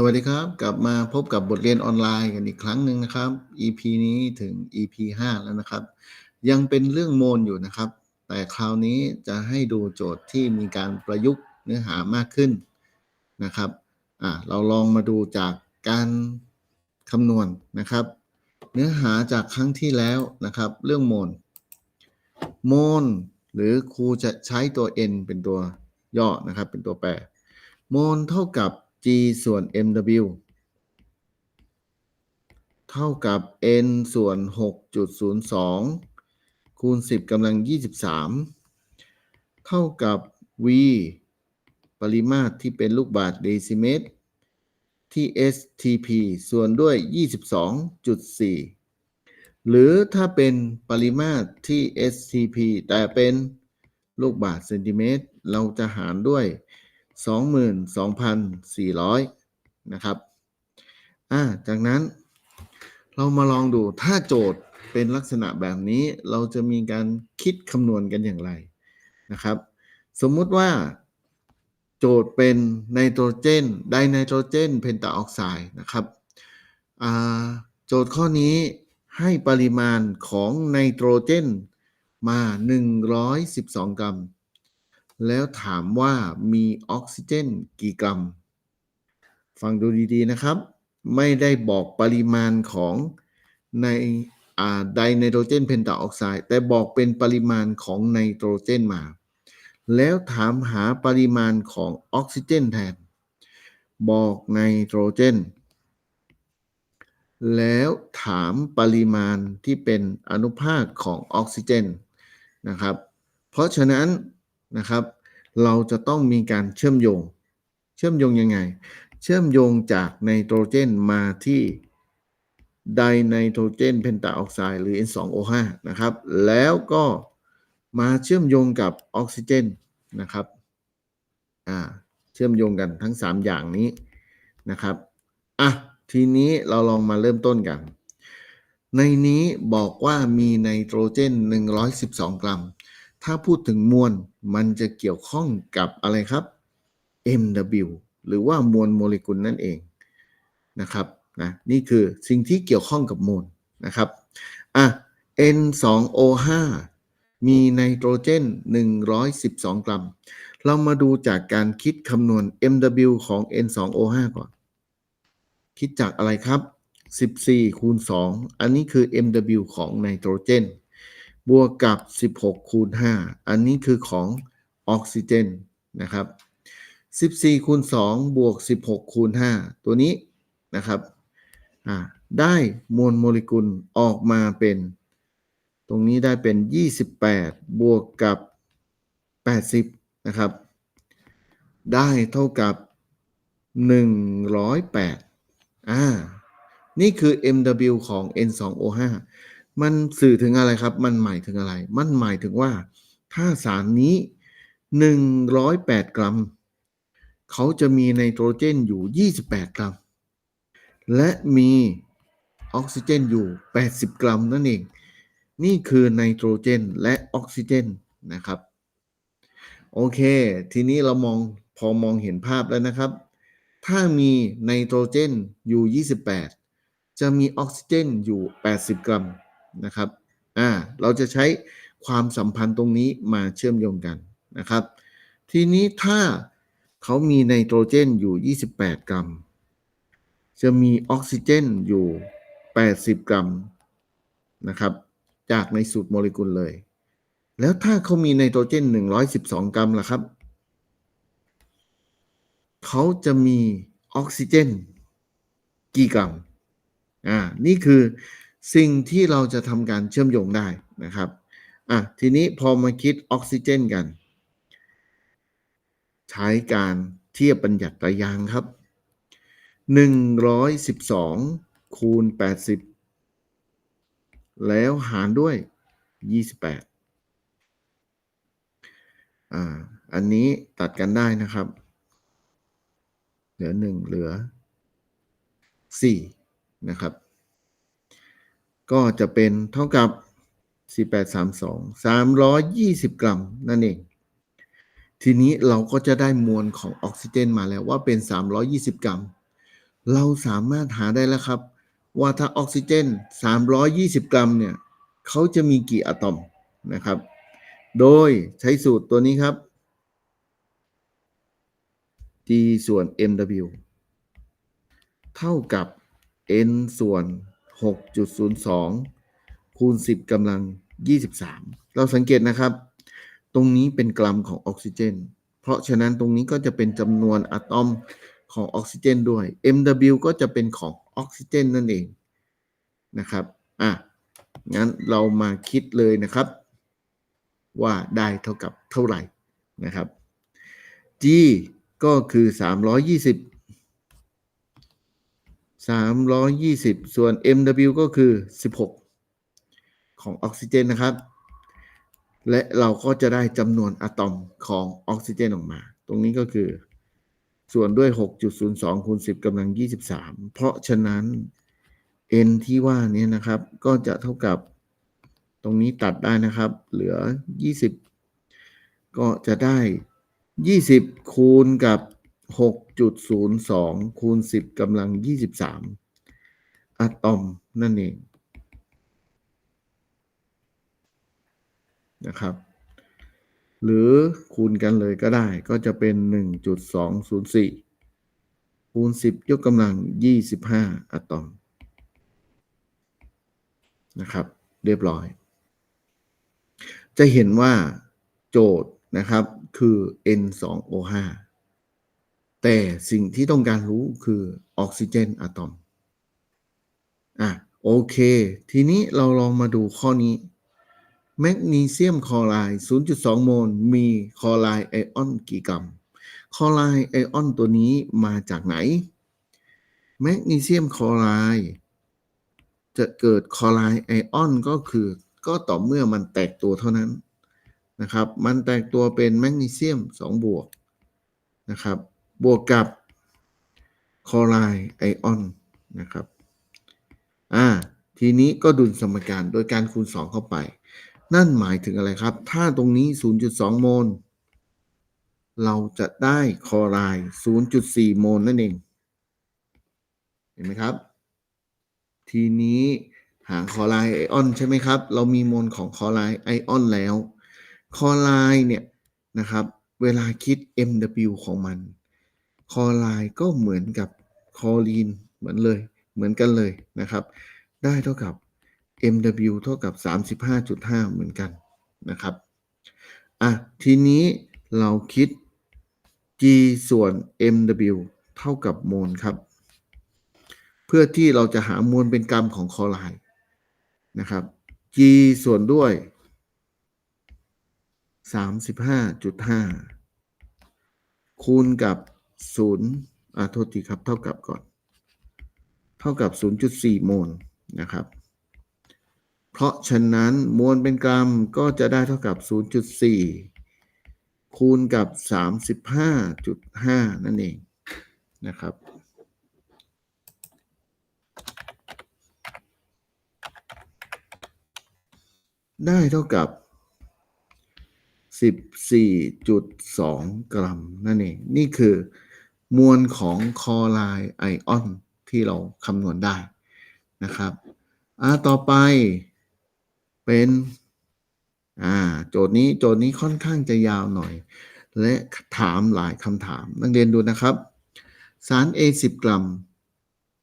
สวัสดีครับ กลับมาพบกับบทเรียนออนไลน์กันอีกครั้งหนึ่งนะครับ EP นี้ถึง EP 5 แล้วนะครับ ยังเป็นเรื่องโมนอยู่นะครับ แต่คราวนี้จะให้ดูโจทย์ที่มีการประยุกต์เนื้อหามากขึ้นนะครับอ่าเราลองมาดูจากการคำนวณนะครับ เนื้อหาจากครั้งที่แล้วนะครับ เรื่องโมนโมนหรือครูจะใช้ตัว n เป็นตัวย่อนะครับ เป็นตัวแปรโมนเท่ากับ g ส่วน mw เท่ากับ n ส่วน 6.02 คูณ 10กำลัง 23 เท่ากับ v ปริมาตรที่เป็นลูกบาศก์เดซิเมตร ที่ STP ส่วนด้วย 22.4 หรือถ้าเป็นปริมาตรที่ STP แต่เป็นลูกบาศก์เซนติเมตร เราจะหารด้วย 22,400 นะครับ อ่า จากนั้นเรามาลองดูถ้าโจทย์เป็นลักษณะแบบนี้เราจะมีการคิดคำนวณกันอย่างไรนะครับ สมมุติว่าโจทย์เป็นไนโตรเจนไดไนโตรเจนเพนตาออกไซด์นะครับอ่าโจทย์ข้อนี้ให้ปริมาณของไนโตรเจนมา 112 กรัม แล้วถามว่ามีออกซิเจนกี่กรัม ฟังดูดีๆนะครับ ไม่ได้บอกปริมาณของในไดไนโตรเจนเพนตาออกไซด์แต่บอกเป็นปริมาณของไนโตรเจนมา แล้วถามหาปริมาณของออกซิเจนแทน บอกไนโตรเจน แล้วถามปริมาณที่เป็นอนุภาคของออกซิเจนนะครับ เพราะฉะนั้น นะครับ เราจะต้องมีการเชื่อมโยง เชื่อมโยงยังไง เชื่อมโยงจากไนโตรเจนมาที่ไดไนโตรเจนเพนตาออกไซด์หรือ N2O5 นะครับ แล้วก็มาเชื่อมโยงกับออกซิเจนนะครับอ่าเชื่อมโยงกันทั้ง 3 อย่างนี้นะครับอะทีนี้เราลองมาเริ่มต้นกัน ในนี้บอกว่ามีไนโตรเจน 112 กรัม ถ้าพูดถึงมวลมันจะเกี่ยวข้องกับอะไรครับ MW หรือว่ามวลโมเลกุลนั่นเองนะครับนะนี่คือสิ่งที่เกี่ยวข้องกับมวลนะครับอะ N2O5 มีไนโตรเจน 112 กรัม เรามาดูจากการคิดคำนวณ MW ของ N2O5 ก่อน คิดจากอะไรครับ 14 คูณ 2 อันนี้คือ MW ของไนโตรเจน บวกกับ 16 คูณ 5 อันนี้คือของออกซิเจนนะครับ 14 คูณ 2 บวก 16 คูณ 5 ตัวนี้นะครับได้มวลโมเลกุลออกมาเป็น ตรงนี้ได้เป็น 28 บวกกับ 80 นะครับ ได้เท่ากับ 108อ่านี่คือ MW ของ N2O5 มันสื่อถึงอะไรครับ มันหมายถึงอะไร มันหมายถึงว่า ถ้าสารนี้ 108 กรัม เขาจะมีไนโตรเจนอยู่ 28 กรัม และมีออกซิเจนอยู่ 80 กรัมนั่นเอง นี่คือไนโตรเจนและออกซิเจนนะครับ โอเค ทีนี้เรามองพอมองเห็นภาพแล้วนะครับ ถ้ามีไนโตรเจนอยู่ 28 จะมีออกซิเจนอยู่ 80 กรัม นะครับอ่าเราจะใช้ความสัมพันธ์ตรงนี้มาเชื่อมโยงกันนะครับ ทีนี้ถ้าเขามีไนโตรเจนอยู่ 28 กรัม จะมีออกซิเจนอยู่ 80 กรัมนะครับ จากในสูตรโมเลกุลเลย แล้วถ้าเขามีไนโตรเจน 112 กรัมล่ะครับ เขาจะมีออกซิเจนกี่กรัม อ่า นี่คือ สิ่งที่เราจะทำการเชื่อมโยงได้นะครับอะทีนี้พอมาคิดออกซิเจนกัน ใช้การเทียบบัญญัติระยางครับ 112 คูณ 80 แล้วหารด้วย 28อ่าอันนี้ตัดกันได้นะครับ เหลือ 1 เหลือ 4 นะครับ ก็จะเป็นเท่ากับ 4832 320 กรัมนั่นเอง ทีนี้เราก็จะได้มวลของออกซิเจนมาแล้วว่าเป็น 320 กรัม เราสามารถหาได้แล้วครับ ว่าถ้าออกซิเจน 320 กรัมเนี่ยเขาจะมีกี่อะตอมนะครับ โดยใช้สูตรตัวนี้ครับ G ส่วน mw เท่ากับ n ส่วน 6.02 คูณ 10กำลัง 23 เราสังเกตนะครับ ตรงนี้เป็นกรัมของออกซิเจน เพราะฉะนั้นตรงนี้ก็จะเป็นจำนวนอะตอมของออกซิเจนด้วย mw ก็จะเป็นของออกซิเจนนั่นเองนะครับ อะ งั้นเรามาคิดเลยนะครับ ว่าได้เท่ากับเท่าไหร่นะครับ G ก็คือ 320 320 ส่วน mw ก็คือ 16 ของออกซิเจนนะครับ และเราก็จะได้จำนวนอะตอมของออกซิเจนออกมา ตรงนี้ก็คือ ส่วนด้วย 6.02คูณ10กำลัง 23 เพราะฉะนั้น n ที่ว่านี้นะครับ ก็จะเท่ากับตรงนี้ตัดได้นะครับ เหลือ 20 ก็จะได้ 20 คูณกับ 6.02คูณ10กำลัง23อะตอมนั่นเองนะครับ หรือคูณกันเลยก็ได้ก็จะเป็น 1.204 คูณ 10 ยกกำลัง 25 อะตอมนะครับ เรียบร้อย จะเห็นว่าโจทย์นะครับคือ N2O5 แต่สิ่งที่ต้องการรู้คือออกซิเจนอะตอม อะโอเค ทีนี้เราลองมาดูข้อนี้ แมกนีเซียมคลอไรด์0.2 โมล มีคลอไรด์ไอออนกี่กรัม คลอไรด์ไอออนตัวนี้มาจากไหน แมกนีเซียมคลอไรด์จะเกิดคลอไรด์ไอออนก็คือ ก็ต่อเมื่อมันแตกตัวเท่านั้นนะครับ มันแตกตัวเป็นแมกนีเซียม 2 บวกนะครับ บวกกับคลอไรด์ไอออนนะครับ อ่า ทีนี้ก็ดุลสมการโดยการคูณ 2 เข้าไป นั่นหมายถึงอะไรครับ ถ้าตรงนี้ 0.2 โมล เราจะได้คลอไรด์0.4 โมลนั่นเอง เห็นไหมครับ ทีนี้หาคลอไรด์ไอออนใช่ไหมครับ เรามีโมลของคลอไรด์ไอออนแล้ว คลอไรด์เนี่ยนะครับ เวลาคิด MW ของมัน คอไรด์ก็เหมือนกับคอรีนเหมือนเลย เหมือนกันเลยนะครับ ได้เท่ากับ MW เท่ากับ 35.5 เหมือนกันนะครับ อะ ทีนี้เราคิด G ส่วน MW เท่ากับโมลครับ เพื่อที่เราจะหามวลเป็นกรัมของคอไรด์นะครับ G ส่วนด้วย 35.5 คูณกับ 0อ่าโทษทีครับ เท่ากับก่อน เท่ากับ 0.4 โมลนะครับ เพราะฉะนั้นมวลเป็นกรัมก็จะได้เท่ากับ 0.4 คูณกับ 35.5 นั่นเองนะครับได้เท่ากับ 14.2 กรัม นั่นเอง นี่คือ มวลของคลอไรด์ไอออนที่เราคำนวณได้นะครับอ่าต่อไปเป็นอ่าโจทย์นี้โจทย์นี้ค่อนข้างจะยาวหน่อย และถามหลายคำถาม นักเรียนดูนะครับ สาร A 10 กรัม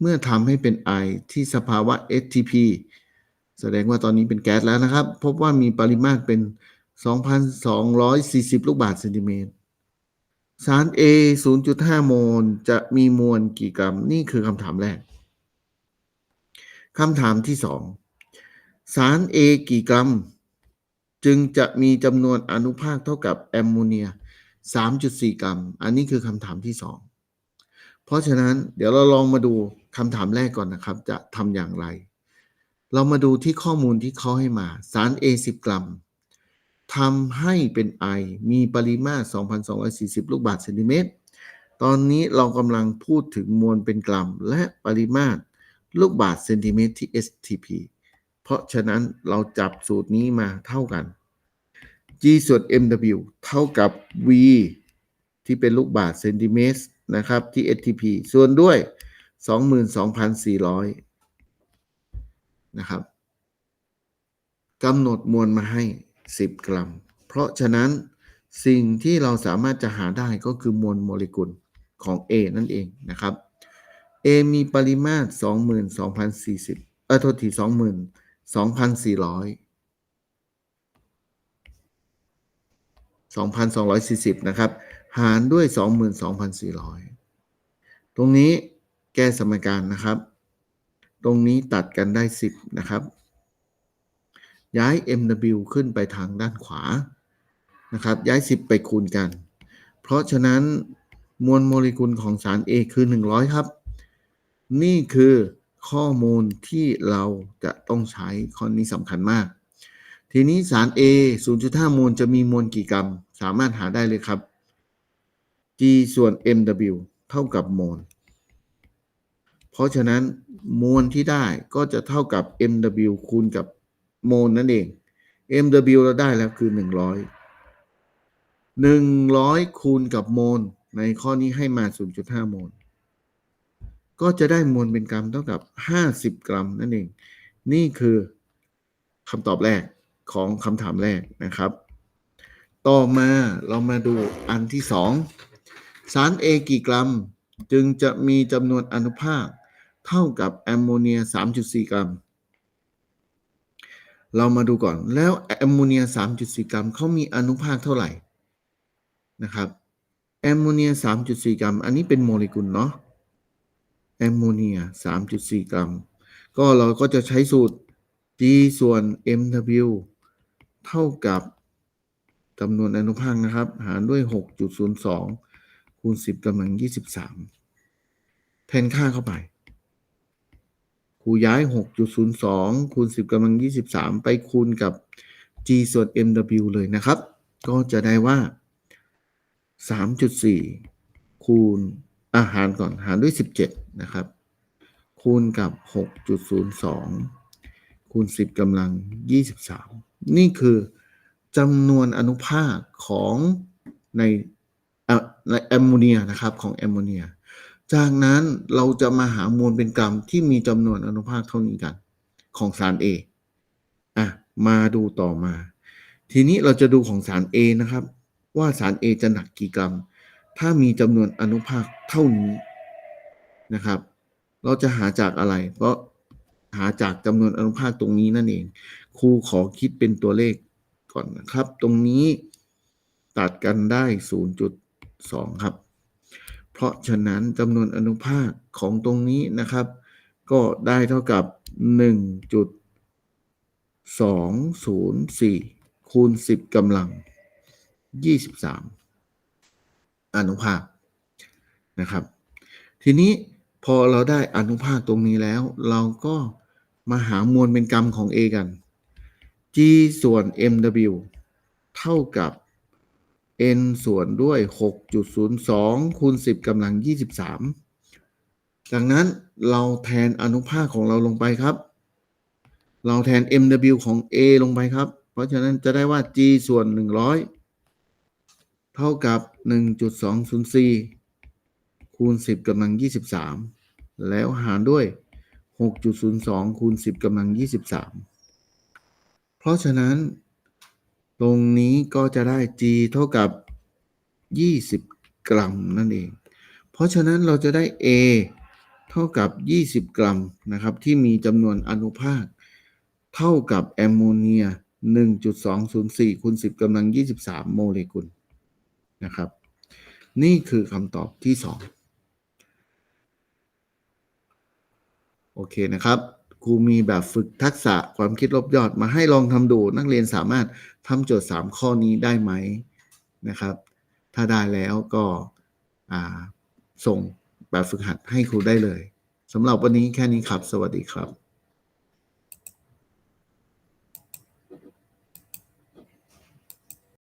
เมื่อทำให้เป็นไอที่สภาวะ STP แสดงว่าตอนนี้เป็นแก๊สแล้วนะครับ พบว่ามีปริมาตรเป็น 2,240 ลูกบาศก์เซนติเมตร สาร A 0.5 โมลจะมีมวลกี่กรัม นี่คือคำถามแรกคำถามที่สองสาร A กี่กรัม จึงจะมีจำนวนอนุภาคเท่ากับแอมโมเนีย 3.4 กรัม อันนี้คือคำถามที่สองเพราะฉะนั้นเดี๋ยวเราลองมาดูคำถามแรกก่อนนะครับ จะทำอย่างไร เรามาดูที่ข้อมูลที่เขาให้มา สาร A 10 กรัม ทำให้เป็นไอมีปริมาตร 2,240 ลูกบาศก์เซนติเมตร ตอนนี้เรากำลังพูดถึงมวลเป็นกรัม และปริมาตรลูกบาศก์เซนติเมตรที่ STP เพราะฉะนั้นเราจับสูตรนี้มาเท่ากัน G ส่วน MW เท่ากับ V ที่เป็นลูกบาศก์เซนติเมตรนะครับที่ STP ส่วนด้วย 22,400 นะครับกำหนดมวลมาให้ 10 กรัม เพราะฉะนั้นสิ่งที่เราสามารถจะหาได้ก็คือมวลโมเลกุลของ A นั่นเองนะครับ A มีปริมาตร 22,040 เออโทษที22,400 2,240 นะครับ หารด้วย 22,400 ตรงนี้แก้สมการนะครับ ตรงนี้ตัดกันได้ 10 นะครับ ย้าย MW ขึ้นไปทางด้านขวานะครับย้าย 10 ไปคูณกัน เพราะฉะนั้นมวลโมเลกุลของสาร A คือ 100 ครับ นี่คือข้อมูลที่เราจะต้องใช้ข้อนี้สำคัญมาก ทีนี้สาร A 0.5โมลจะมีมวลกี่กรัม สามารถหาได้เลยครับ G ส่วน MW เท่ากับโมลเพราะฉะนั้นมวลที่ได้ก็จะเท่ากับ MW คูณกับ โมลนั่นเอง MW เราได้แล้วคือ 100 100 คูณกับโมลในข้อนี้ให้มา 0.5 โมล ก็จะได้มวลเป็นกรัมเท่ากับ 50 กรัมนั่นเอง นี่คือคำตอบแรกของคำถามแรกนะครับ ต่อมาเรามาดูอันที่ 2 สาร A กี่กรัม จึงจะมีจำนวนอนุภาคเท่ากับแอมโมเนีย 3.4 กรัม เรามาดูก่อนแล้วแอมโมเนีย 3.4 กรัมเขามีอนุภาคเท่าไหร่นะครับแอมโมเนีย 3.4 กรัม อันนี้เป็นโมเลกุลเนาะแอมโมเนีย 3.4 กรัม ก็เราก็จะใช้สูตร G ส่วน MW เท่ากับจำนวนอนุภาคนะครับ หารด้วย 6.02 คูณ 10กำลัง 23 แทนค่าเข้าไป ครูย้าย 6.02 คูณ 10กำลัง 23 ไปคูณกับ G ส่วน MW เลยนะครับ ก็จะได้ว่า 3.4 คูณอาหารก่อนหารด้วย 17 นะครับ คูณกับ 6.02 คูณ 10กำลัง 23 นี่คือจำนวนอนุภาคของในในแอมโมเนียนะครับของแอมโมเนีย จากนั้นเราจะมาหามวลเป็นกรัมที่มีจำนวนอนุภาคเท่านี้กัน ของสาร A อะมาดูต่อมา ทีนี้เราจะดูของสาร A นะครับ ว่าสาร A จะหนักกี่กรัม ถ้ามีจำนวนอนุภาคเท่านี้นะครับ เราจะหาจากอะไรเพราะหาจากจำนวนอนุภาคตรงนี้นั่นเอง ครูขอคิดเป็นตัวเลขก่อนนะครับ ตรงนี้ตัดกันได้ 0.2 ครับ เพราะฉะนั้นจำนวนอนุภาคของตรงนี้นะครับ ก็ได้เท่ากับ 1.204 คูณ 10กำลัง 23 อนุภาคนะครับ ทีนี้พอเราได้อนุภาคตรงนี้แล้ว เราก็มาหามวลเป็นกรรมของ A กัน G ส่วน MW เท่ากับ N ส่วนด้วย 6.02 คูณ 10กำลัง 23 จากนั้นเราแทนอนุภาคของเราลงไปครับ เราแทน MW ของ A ลงไปครับ เพราะฉะนั้นจะได้ว่า G ส่วน 100 เท่ากับ 1.204 คูณ 10กำลัง 23 แล้วหารด้วย 6.02 คูณ 10กำลัง 23 เพราะฉะนั้น ตรงนี้ก็จะได้ G เท่ากับ 20 กรัมนั่นเอง เพราะฉะนั้นเราจะได้ A เท่ากับ 20 กรัมนะครับที่มีจำนวนอนุภาค เท่ากับแอมโมเนีย 1.204คูณ10กำลัง 23 โมเลกุลนะครับ นี่คือคำตอบที่ 2 โอเคนะครับ ครูมีแบบฝึกทักษะความคิดลบยอดมาให้ลองทำดู นักเรียนสามารถทำโจทย์ 3 ข้อนี้ได้ไหมนะครับ ถ้าได้แล้วก็ส่งแบบฝึกหัดให้ครูได้เลยสำหรับวันนี้แค่นี้ครับ สวัสดีครับ